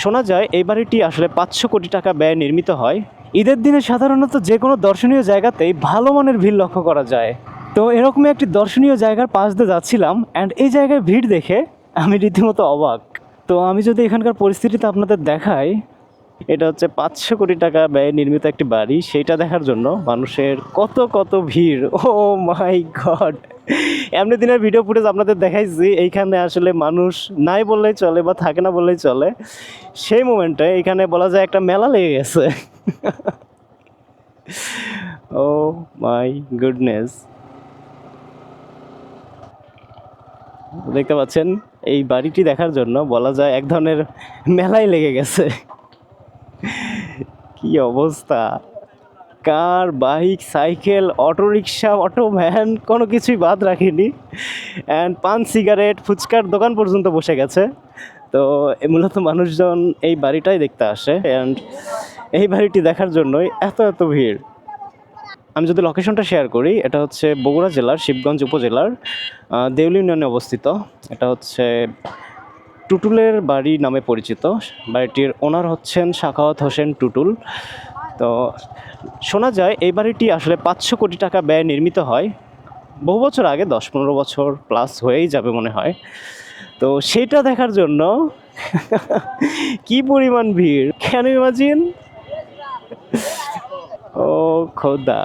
শোনা যায়, এই বাড়িটি আসলে পাঁচশো কোটি টাকা ব্যয় নির্মিত হয়। ঈদের দিনে সাধারণত যে কোনো দর্শনীয় জায়গাতেই ভালো মানের ভিড় লক্ষ্য করা যায়। তো এরকমই একটি দর্শনীয় জায়গার পাশ দিয়ে যাচ্ছিলাম অ্যান্ড এই জায়গায় ভিড় দেখে আমি রীতিমতো অবাক। তো আমি যদি এখানকার পরিস্থিতিটা আপনাদের দেখাই, এটা হচ্ছে পাঁচশো কোটি টাকা ব্যয়ে নির্মিত একটি বাড়ি। সেইটা দেখার জন্য মানুষের কত কত ভিড়। ও মাই গড এমনি দিনের ভিডিও ফুটেজ আপনাদের দেখাইছি, এইখানে আসলে মানুষ নাই বললেই চলে বা থাকে না বললেই চলে। সেই মোমেন্টে এখানে বলা যায় একটা মেলা লেগে গেছে। ও মাই গুডনেস দেখতে পাচ্ছেন, এই বাড়িটি দেখার জন্য বলা যায় এক ধরনের মেলাই লেগে গেছে। কি অবস্থা। Car, bike, cycle auto rickshaw auto van কোনো কিছুই বাদ রাখিনি। অ্যান্ড পান, সিগারেট, ফুচকার দোকান পর্যন্ত বসে গেছে। তো মূলত মানুষজন এই বাড়িটাই দেখতে আসে। অ্যান্ড এই বাড়িটি দেখার জন্যই এত এত ভিড়। আমি যদি লোকেশনটা শেয়ার করি, এটা হচ্ছে বগুড়া জেলার, শিবগঞ্জ উপজেলার দেউলি ইউনিয়নে অবস্থিত। এটা হচ্ছে টুটুলের বাড়ি নামে পরিচিত। বাড়িটির ওনার হচ্ছেন শাখাওয়াত হোসেন টুটুল। তো শোনা যায়, এই বাড়িটি আসলে পাঁচশো কোটি টাকা ব্যয় নির্মিত হয়। বহু বছর আগে, দশ পনেরো বছর প্লাস হয়েই যাবে মনে হয়। তো সেটা দেখার জন্য কি পরিমাণ ভিড়? ক্যান ইমাজিন ও খোদা।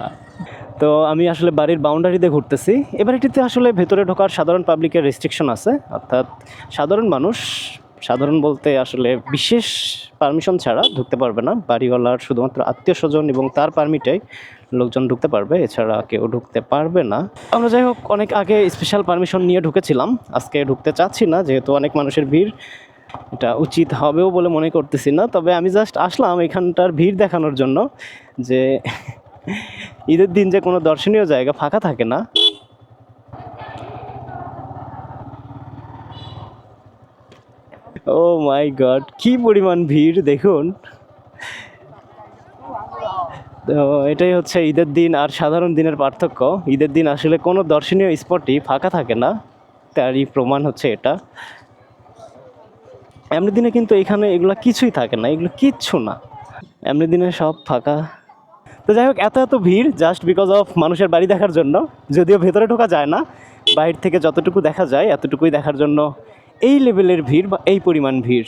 তো আমি আসলে বাড়ির বাউন্ডারিতে ঘুরতেছি। এ বাড়িটিতে আসলে ভেতরে ঢোকার সাধারণ পাবলিকের রেস্ট্রিকশন আছে। অর্থাৎ সাধারণ মানুষ সাধারণ বলতে আসলে বিশেষ পারমিশন ছাড়া ঢুকতে পারবে না। বাড়িওয়ালার শুধুমাত্র আত্মীয় স্বজন এবং তার পারমিটেই লোকজন ঢুকতে পারবে, এছাড়া কেউ ঢুকতে পারবে না। আমরা যাই হোক, অনেক আগে স্পেশাল পারমিশন নিয়ে ঢুকেছিলাম। আজকে ঢুকতে চাচ্ছি না, যেহেতু অনেক মানুষের ভিড়, এটা উচিত হবেও বলে মনে করতেছি না। তবে আমি জাস্ট আসলাম এখানটার ভিড় দেখানোর জন্য যে ঈদের দিন যে কোনো দর্শনীয় জায়গা ফাঁকা থাকে না। ও মাই গড, কি পরিমাণ ভিড়, দেখুন। তো এটাই হচ্ছে ঈদের দিন, আর সাধারণ দিনের পার্থক্য। ঈদের দিন আসলে কোনো দর্শনীয় স্পটই ফাঁকা থাকে না, তারই প্রমাণ হচ্ছে এটা। এমনি দিনে কিন্তু এখানে এগুলো কিছুই থাকে না, এগুলো কিচ্ছু না। এমনি দিনে সব ফাঁকা। তো যাই হোক, এত এত ভিড় জাস্ট বিকজ অফ মানুষের বাড়ি দেখার জন্য। যদিও ভেতরে ঢোকা যায় না, বাইরে থেকে যতটুকু দেখা যায়, এতটুকুই দেখার জন্য। এই লেভেলের ভিড় বা এই পরিমাণ ভিড়?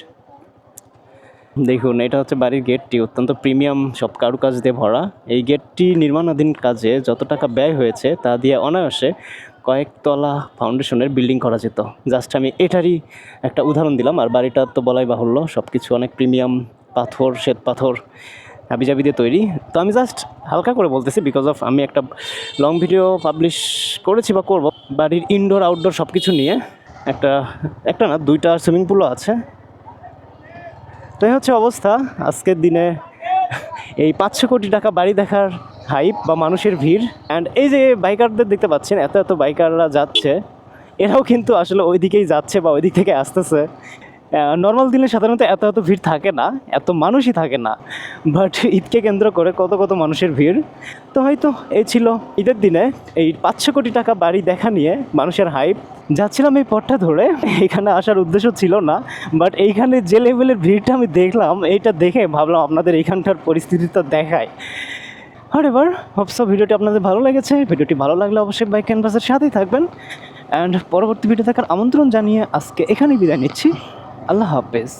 দেখুন, এটা হচ্ছে বাড়ির গেটটি অত্যন্ত প্রিমিয়াম সব কারুকাজ দিয়ে ভরা। এই গেটটি নির্মাণাধীন কাজে যত টাকা ব্যয় হয়েছে, তা দিয়ে অনায়াসে কয়েকতলা ফাউন্ডেশনের বিল্ডিং করা যেত। জাস্ট আমি এটারই একটা উদাহরণ দিলাম, আর বাড়িটা তো বলাই বাহুল্য সব কিছু অনেক প্রিমিয়াম পাথর, শ্বেত পাথর, হাবিজাবি দিয়ে তৈরি। তো আমি জাস্ট হালকা করে বলতেছি বিকজ অফ আমি একটা লং ভিডিও পাবলিশ করেছি বা করব, বাড়ির ইনডোর আউটডোর সব কিছু নিয়ে। একটা একটা না, দুইটা সুইমিং পুলও আছে। তো এই হচ্ছে অবস্থা। আজকের দিনে এই পাঁচশো কোটি টাকা বাড়ি দেখার হাইপ বা মানুষের ভিড়। অ্যান্ড এই যে বাইকারদের দেখতে পাচ্ছেন, এত এত বাইকাররা যাচ্ছে, এরাও কিন্তু আসলে ওইদিকেই যাচ্ছে বা ওইদিক থেকে আসতেছে। নর্মাল দিনে সাধারণত এত এত ভিড় থাকে না, এত মানুষই থাকে না বাট ঈদকে কেন্দ্র করে কত কত মানুষের ভিড়। তো হয়তো এই ছিল ঈদের দিনে এই পাঁচশো কোটি টাকা বাড়ি দেখা নিয়ে মানুষের হাইপ যাচ্ছিলাম এই পথটা ধরে, এখানে আসার উদ্দেশ্য ছিল না বাট এইখানে যে লেভেলের ভিড়টা আমি দেখলাম, এইটা দেখে ভাবলাম আপনাদের এইখানকার পরিস্থিতিটা দেখায়। আর এবার হোপসো ভিডিওটি আপনাদের ভালো লেগেছে। ভিডিওটি ভালো লাগলে অবশ্যই বাইক ক্যানভাসের সাথেই থাকবেন। অ্যান্ড পরবর্তী ভিডিও দেখার আমন্ত্রণ জানিয়ে আজকে এখানেই বিদায় নিচ্ছি। আল্লাহ হাফেজ।